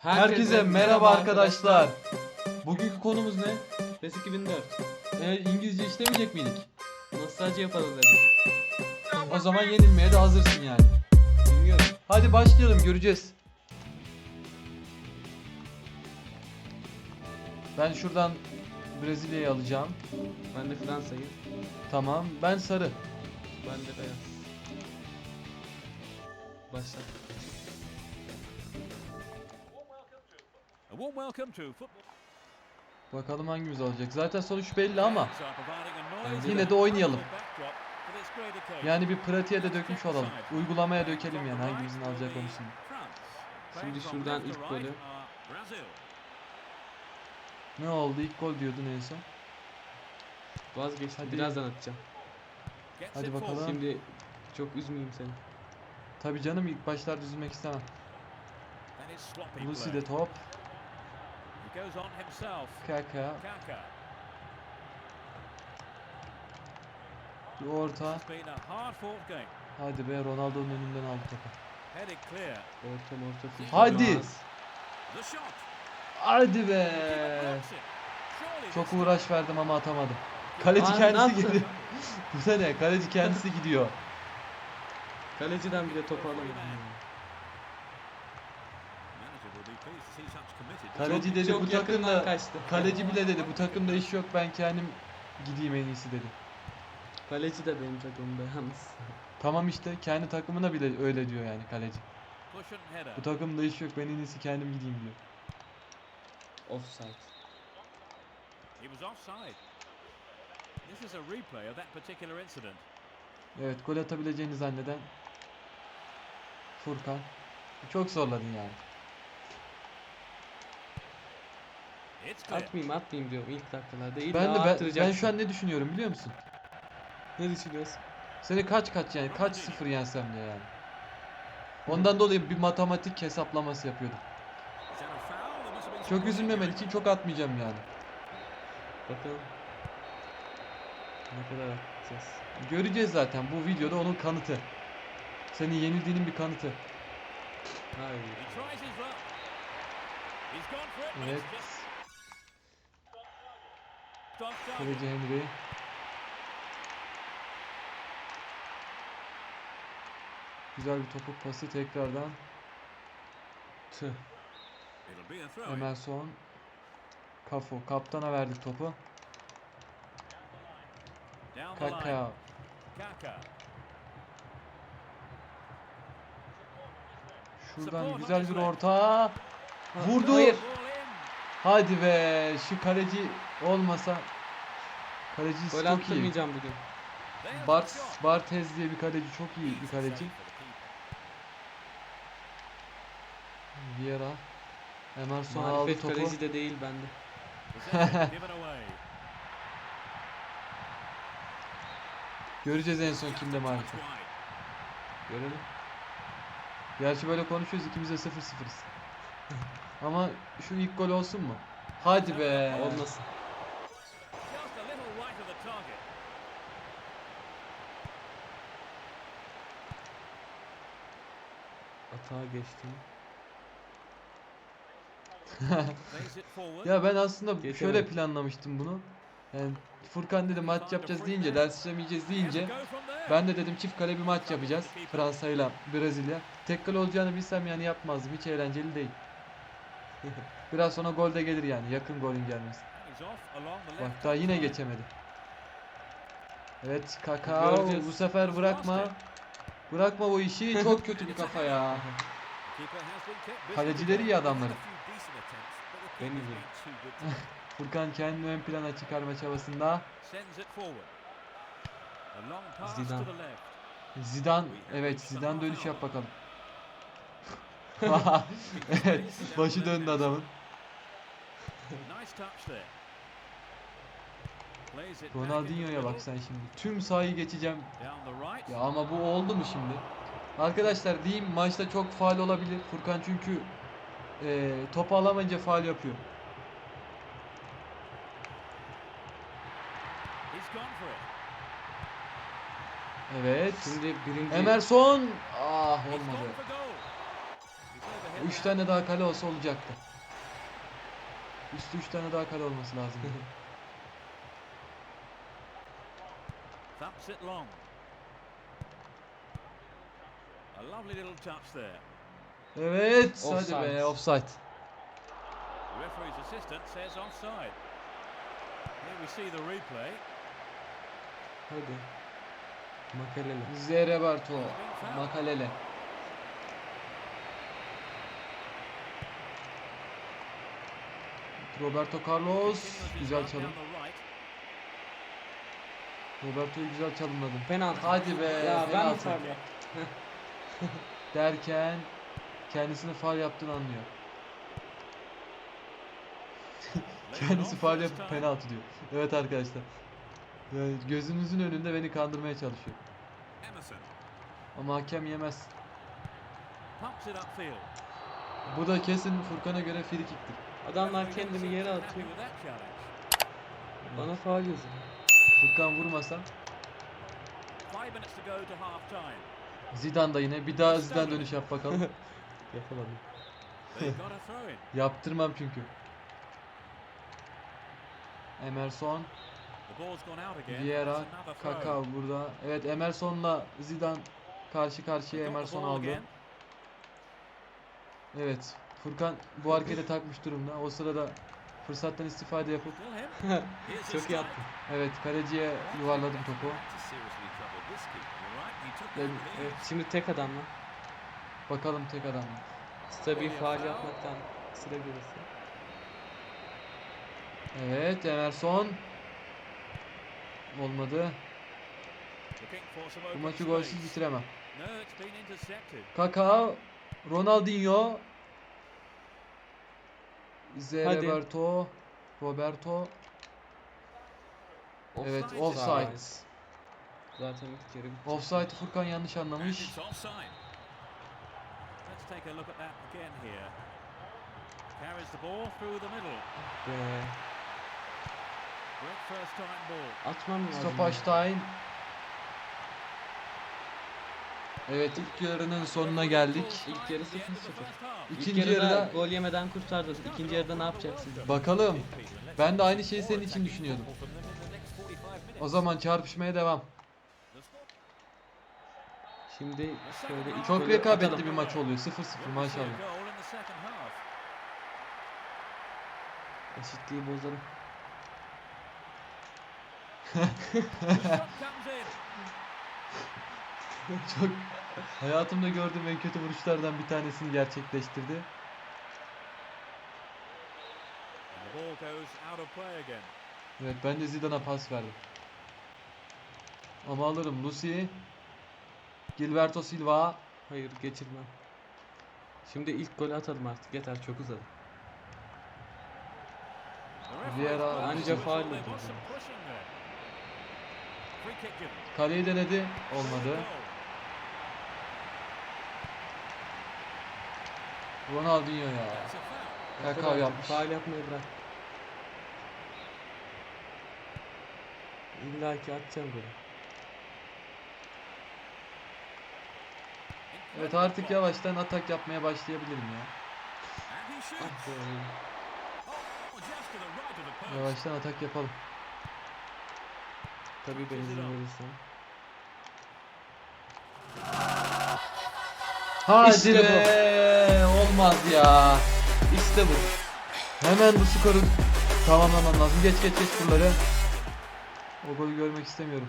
Herkese merhaba arkadaşlar. Bugünkü konumuz ne? PES 2004. Ee, İngilizce işlemeyecek miydik? Nostalji yapalım dedim. O zaman yenilmeye de hazırsın yani. Bilmiyorum. Hadi başlayalım göreceğiz. Ben şuradan Brezilya'yı alacağım. Ben de Fransa'yı. Tamam. Ben sarı. Ben de beyaz. Başla. Bakalım hangimiz alacak. Zaten sonuç belli ama yine de oynayalım. yani bir pratiğe de dökmüş olalım. Uygulamaya dökelim yani hangimizin alacağı konusunu. Şimdi şuradan ilk golü. Ne oldu? İlk gol diyordun en son. Vazgeçtim. Hadi. Birazdan atacağım. Hadi bakalım. Şimdi çok üzmeyeyim seni. Tabii canım ilk başlarda üzülmek istemem. Lucy de top. Kaka. Kaka. Bir orta. It's been a hard-fought game. Hadi be Ronaldo'nun önünden aldı topu. Orta orta. Hadi. Hadi be. Çok uğraş verdim ama atamadım. Kaleci Aa, kendisi gidiyor. Bu ne? Kaleci kendisi gidiyor. Kaleciden bile topu alamadım. Kaleci dedi çok bu takımda kaçtı. kaleci bile dedi bu takımda iş yok ben kendim gideyim en iyisi dedi. Kaleci de benim takımımda yalnız. Tamam işte kendi takımına bile öyle diyor yani kaleci. Bu takımda iş yok ben en iyisi kendim gideyim diyor. Offside. He was offside. This is a replay of that particular incident. Evet gol atabileceğini zanneden Furkan. Çok zorladın yani. Atmayayım atmayayım diyorum ilk dakikalarda. İlla Ben de ben, ben şu an ne düşünüyorum biliyor musun? Ne düşünüyorsun? Seni kaç kaç yani kaç sıfır yensem diye yani. Ondan dolayı bir matematik hesaplaması yapıyordum. Çok injury. için çok atmayacağım yani. Bakalım. Ne kadar atacağız. Göreceğiz zaten bu videoda onun kanıtı. Senin yenildiğinin bir kanıtı. Hayır. He Kaleci Henry. Güzel bir topuk pası tekrardan. İn. Emerson. Kafo. Kaptana verdik topu. Kaka. Şuradan güzel bir orta. Vurdu. Hayır. Hadi be. Şu kaleci olmasa. Kalecisi Gol çok iyi. attırmayacağım bugün. Bart. Barthez diye bir kaleci çok iyi bir kaleci. Vieira. Emerson aldı Marifet topu. kaleci de değil bende. Göreceğiz en son kimde marifet. Görelim. Gerçi böyle konuşuyoruz ikimiz de sıfır sıfırız. Ama şu ilk gol olsun mu? Hadi be. Olmasın. Just a little right of the target. Atağa geçtim. Ya ben aslında Geçemedim. şöyle planlamıştım bunu. Yani Furkan dedi maç yapacağız deyince, ders işlemeyeceğiz deyince ben de dedim çift kale bir maç yapacağız Fransa ile Brezilya. Tek kale olacağını bilsem yani yapmazdım. Hiç eğlenceli değil. Biraz sonra gol de gelir yani. Yakın golün gelmesi. Bak daha yine geçemedi. Evet Kakao bu sefer bırakma. Bırakma bu işi. Çok kötü bir kafa ya. Kalecileri iyi adamların. Ben to Furkan kendini ön plana çıkarma çabasında. Zidane. Zidane, evet Zidane dönüş yap bakalım. evet, başı döndü adamın. Nice touch there. Plays it back Ronaldinho'ya bak sen şimdi. Tüm sahayı geçeceğim. Ya ama bu oldu mu şimdi? Arkadaşlar diyeyim maçta çok faal olabilir. Furkan çünkü eee topu alamayınca faal yapıyor. Evet. Şimdi birinci Emerson. Ah olmadı. 3 tane daha kale olsa olacaktı. Üstü 3 tane daha kale olması lazım. Thumps it long. A lovely little touch there. evet, hadi Offside. be offside. The referee's assistant says offside. Here we see the replay. Hadi. Makalele. Zereberto, Makalele. Roberto Carlos, güzel çalım. Roberto'yu güzel çalımladın. Penaltı. Hadi be, Ya ben mi penaltı. faul yaptım? Derken kendisini faul yaptığını anlıyor. Kendisi faul yapıp penaltı diyor. Evet arkadaşlar. Yani gözünüzün önünde beni kandırmaya çalışıyor. Ama hakem yemez. Bu da kesin Furkan'a göre free kick'tir. Adamlar kendini yere atıyor. Bana faul yazıyor. Furkan vurmasa. Zidane da yine bir daha Zidane dönüş yap bakalım. İn. Yaptırmam çünkü. Emerson. Vieira. Kaka burada. Evet Emerson'la Zidane karşı karşıya Emerson aldı. Evet. Furkan bu harekete takmış durumda. O sırada fırsattan istifade yapıp Çok iyi attın. evet kaleciye yuvarladım topu. Evet şimdi tek adamla. Bakalım tek adam mı? Stabil faul yapmaktan sıra gelirse. Evet Emerson. Olmadı. Bu maçı golsüz bitiremem. Kaka, Ronaldinho, Zereberto, Roberto. Evet Offside. offside. Zaten ilk yarı bitti. Offside Furkan yanlış anlamış. it's offside. Let's take a look at that again here. Carries the ball through the middle. Be. Great first time ball. Atmam lazım. Stoppage time. Evet ilk yarının sonuna geldik. İlk yarı At the end of the 0-0. first half. İlk İkinci yarıda yarıda gol yemeden kurtardın. İkinci yarıda ne yapacaksın? bakalım. Ben de aynı şeyi senin için düşünüyordum. O zaman çarpışmaya devam. Şimdi şöyle ilk Çok golü rekabetli atalım. bir maç oluyor. 0-0 maşallah. Eşitliği bozalım. Çok hayatımda gördüğüm en kötü vuruşlardan bir tanesini gerçekleştirdi. Evet ben de Zidane'a pas verdim. Ama alırım. Lucy. Gilberto Silva. Hayır geçirmem. Şimdi ilk golü atalım artık. Yeter çok uzadı. Vieira anca the whistle. faul There oldu was some yani. pushing there. Free kick given. Kaleyi denedi. Olmadı. Goal. Ronaldinho ya. Kakao yapmış. Faal yapmayı bırak. İlla ki atacağım golü. Evet artık yavaştan atak yapmaya başlayabilirim ya. Yavaştan atak yapalım. Tabii ben izin Hadi İşte be. Olmaz ya. İşte bu. Hemen bu skoru tamamlamam lazım. Geç geç geç buraları. O golü görmek istemiyorum.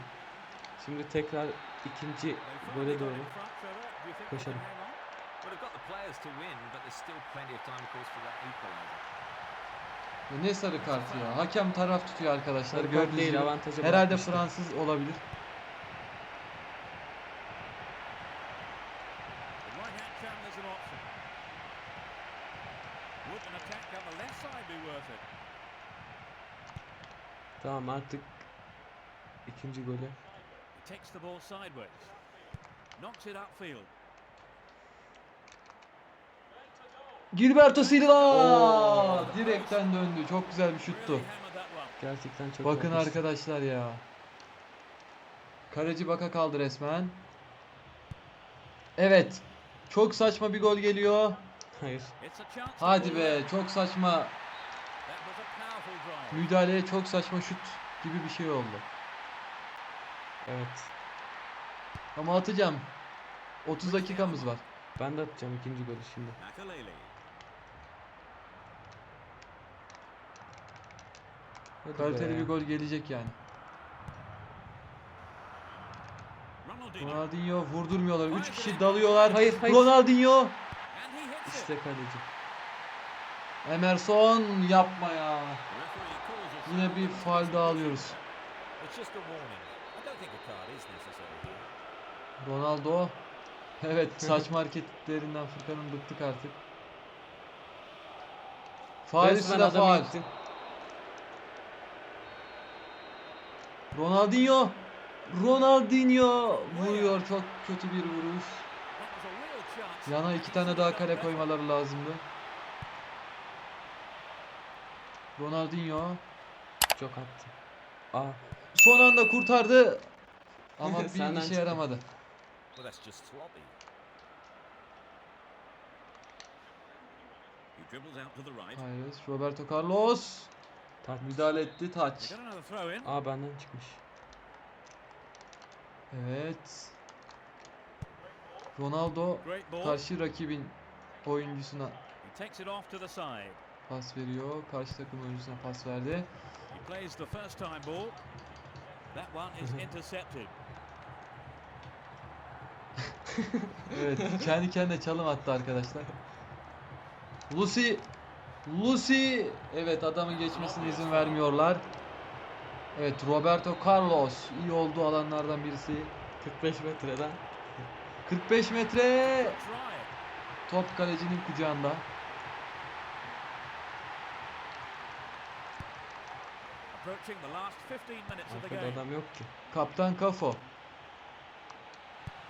Şimdi tekrar ikinci gole doğru koşalım. ne sarı kartı ya. Hakem taraf tutuyor arkadaşlar. Gördüğünüz gibi. Herhalde. Fransız olabilir. The right-hand channel is an option. Would an attack on the left side be worth it? Tamam artık ikinci golü. Takes the ball sideways. Knocks it upfield. Gilberto Silva direkten döndü. Çok güzel bir şuttu. Gerçekten çok Bakın yakıştı. arkadaşlar ya. Kaleci baka kaldı resmen. Evet. Çok saçma bir gol geliyor. Hayır. Hadi be çok saçma. Müdahaleye çok saçma şut gibi bir şey oldu. Evet. Ama atacağım. 30 dakikamız var. Ben de atacağım ikinci golü şimdi. Hadi Kaliteli bir gol gelecek yani. Ronaldinho. Vurdurmuyorlar. 3 kişi dalıyorlar. Hayır, hayır. Ronaldinho. İşte kaleci. Emerson yapma ya. Yine bir it's daha alıyoruz. Ronaldo. Evet saçma hareketlerinden Furkan'ın bıktık artık. Faal üstüne faal. ittin. Ronaldinho. Ronaldinho vuruyor. Çok kötü bir vuruş. Yana iki tane daha kale koymaları lazımdı. Ronaldinho. Çok attı. Aa. Son anda kurtardı. Ama bir işe çıktı. yaramadı. Hayır. Roberto Carlos. Taç. Müdahale etti. Taç. Aa benden çıkmış. Evet. Ronaldo karşı rakibin oyuncusuna pas veriyor. Karşı takım oyuncusuna pas verdi. Plays the first time ball. That one is intercepted. Evet, kendi kendine çalım attı arkadaşlar. Lucy Lucy evet adamın geçmesine izin vermiyorlar. Evet Roberto Carlos iyi olduğu alanlardan birisi. 45 metreden. 45 metre top kalecinin kucağında. Arkada game. adam yok ki. Kaptan Kafo.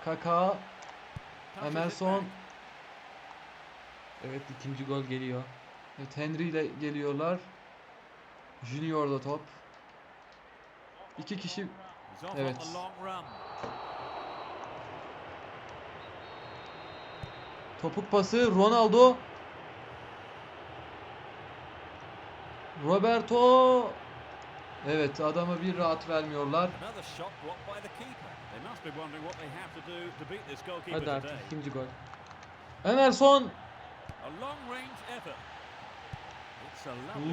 Kaka, Emerson. Evet ikinci gol geliyor. Evet Henry ile geliyorlar. Junior da top. İki kişi Evet. Topuk pası Ronaldo. Roberto. Evet adama bir rahat vermiyorlar. Hadi artık ikinci gol. Emerson.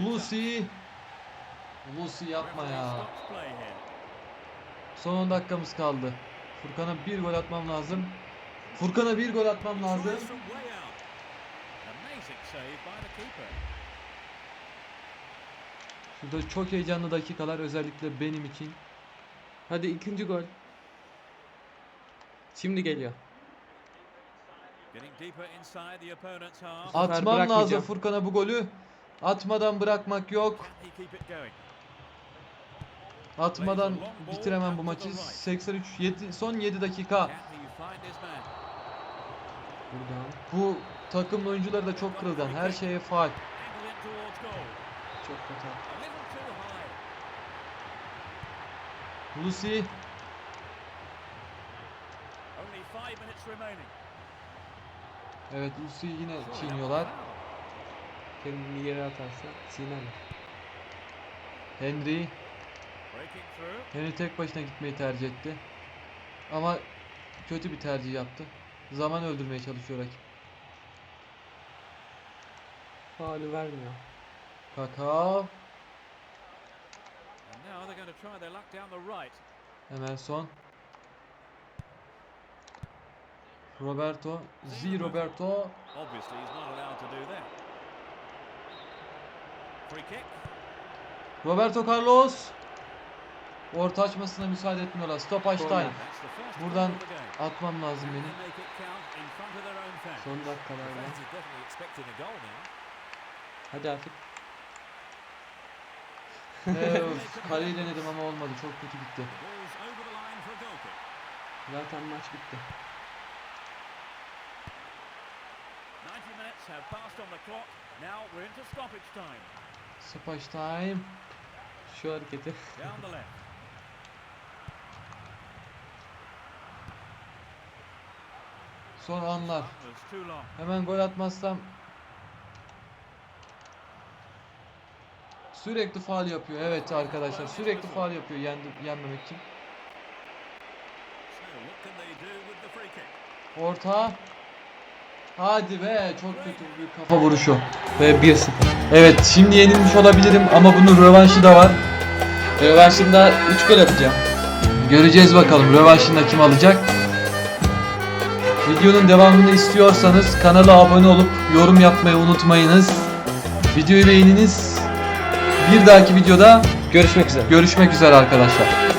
Lucy. Lucy yapma ya. Son 10 dakikamız kaldı. Furkan'a bir gol atmam lazım. Furkan'a bir gol atmam lazım. Şurada çok heyecanlı dakikalar özellikle benim için. Hadi ikinci gol. Şimdi geliyor. Atmam lazım. Furkan'a bu golü. Atmadan bırakmak yok. Atmadan bitiremem bu maçı. 83 7 son 7 dakika. Buradan. Bu takım oyuncuları da çok kırılgan. Her şeye faal. Çok kötü. Remaining. Evet Lucy yine çiğniyorlar. Kendini yere atarsa Sinan. Henry. Henry tek başına gitmeyi tercih etti. Ama kötü bir tercih yaptı. Zaman öldürmeye çalışıyor rakip. Faulü vermiyor. Kaka, to do that. Free kick. Roberto Carlos. Orta açmasına müsaade etmiyorlar. Stoppage Corner. time. Buradan atmam lazım benim. they make it count Evet, kaleyi denedim ama olmadı. Çok kötü gitti. Zaten maç bitti. 90 minutes have passed on the clock. Now we're into stoppage time. Şu hareketi. Son anlar. Hemen gol atmazsam Sürekli faal yapıyor. Evet arkadaşlar sürekli faal yapıyor yendi, yenmemek için. Orta. Hadi be çok kötü bir kafa vuruşu. Ve 1-0. Evet şimdi yenilmiş olabilirim ama bunun rövanşı da var. Rövanşında 3 gol atacağım. Göreceğiz bakalım rövanşında kim alacak. Videonun devamını istiyorsanız kanala abone olup yorum yapmayı unutmayınız. Videoyu beğeniniz. Bir dahaki videoda Görüşmek üzere. görüşmek üzere arkadaşlar.